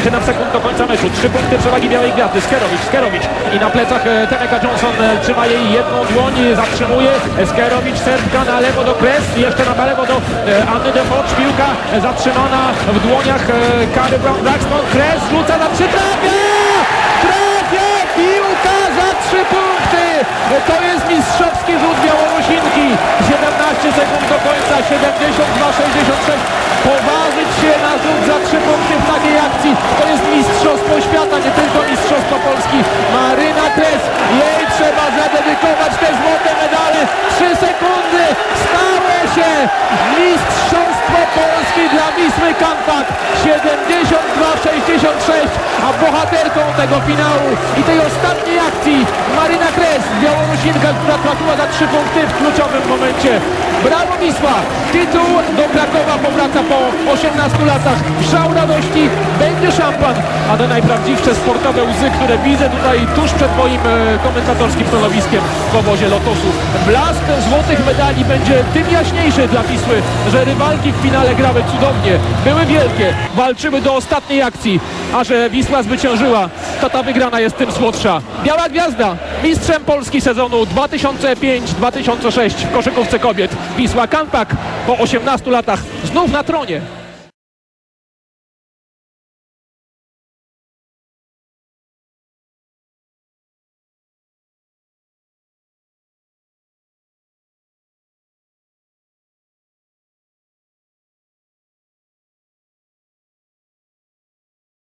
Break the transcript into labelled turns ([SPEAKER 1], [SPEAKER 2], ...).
[SPEAKER 1] 37 sekund do końca meczu. Punkty przewagi Białej Gwiazdy. Skerowicz, Skerowicz i na plecach e, Temeka Johnson e, trzyma jej jedną dłoń, zatrzymuje. Skerowicz, sertka na lewo do Kres, jeszcze na lewo do e, Anny Defocz. Piłka e, zatrzymana w dłoniach e, Kary Brown Braxton. Kres rzuca za trzy, trafia! Trafia! Piłka za trzy punkty! E, To jest mistrzowski rzut Białorusinki. 17 sekund do końca, 72-66. Poważyć się na rzut za trzy punkty w takiej akcji. To jest mistrzostwo świata, nie tylko mistrzostwo Polski. Maryna Kres, jej trzeba zadedykować te złote medale. Trzy sekundy, stało się mistrzostwo Polski dla Wisły Kampak. 72-66, a bohaterką tego finału i tej ostatniej akcji Maryna Kres, Białorusinka, która trafiła za trzy punkty w kluczowym momencie. Brawo Wisła! Tytuł do Krakowa powraca po 18 latach. Szał radości, będzie szampan, a te najprawdziwsze sportowe łzy, które widzę tutaj tuż przed moim e, komentatorskim stanowiskiem w obozie Lotosu. Blask złotych medali będzie tym jaśniejszy dla Wisły, że rywalki w finale grały cudownie, były wielkie, walczyły do ostatniej akcji, a że Wisła zwyciężyła, to ta wygrana jest tym słodsza. Biała Gwiazda, mistrzem Polski sezonu 2005-2006 w koszykówce kobiet. Wisła Kampak po 18 latach znów na tronie.